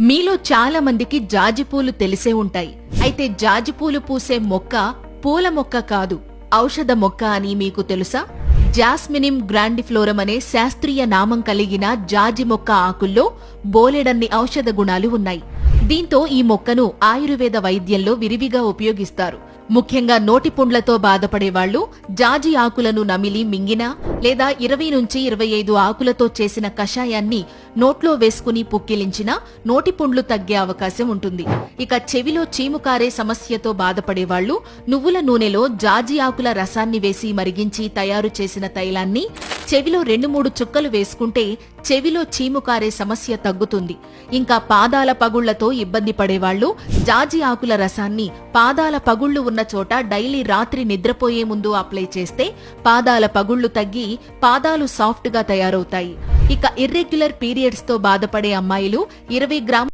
మీలో చాలా మందికి జాజిపూలు తెలిసే ఉంటాయి. అయితే జాజిపూలు పూసే మొక్క పూల మొక్క కాదు. ఔషధ మొక్క అని మీకు తెలుసా? జాస్మినిం గ్రాండిఫ్లోరం అనే శాస్త్రీయ నామం కలిగిన జాజి మొక్క ఆకుల్లో బోలెడన్ని ఔషధ గుణాలు ఉన్నాయి. దీంతో ఈ మొక్కను ఆయుర్వేద వైద్యంలో విరివిగా ఉపయోగిస్తారు. ముఖ్యంగా నోటి పుండ్లతో బాధపడే జాజి ఆకులను నమిలి మింగినా లేదా ఇరవై నుంచి ఇరవై ఐదు ఆకులతో చేసిన కషాయాన్ని నోట్లో వేసుకుని పుక్కిలించినా నోటి పుండ్లు తగ్గే అవకాశం ఉంటుంది. ఇక చెవిలో చీము కారే సమస్యతో బాధపడేవాళ్ళు నువ్వుల నూనెలో జాజి ఆకుల రసాన్ని వేసి మరిగించి తయారు చేసిన తైలాన్ని చెవిలో రెండు మూడు చుక్కలు వేసుకుంటే చెవిలో చీము కారే సమస్య తగ్గుతుంది. ఇంకా పాదాల పగుళ్ళతో ఇబ్బంది పడేవాళ్ళు జాజి ఆకుల రసాన్ని పాదాల పగుళ్ళు ఉన్న చోట డైలీ రాత్రి నిద్రపోయే ముందు అప్లై చేస్తే పాదాల పగుళ్ళు తగ్గి పాదాలు సాఫ్ట్గా తయారవుతాయి. ఇక ఇర్రెగ్యులర్ పీరియడ్స్తో బాధపడే అమ్మాయిలు ఇరవై గ్రాముల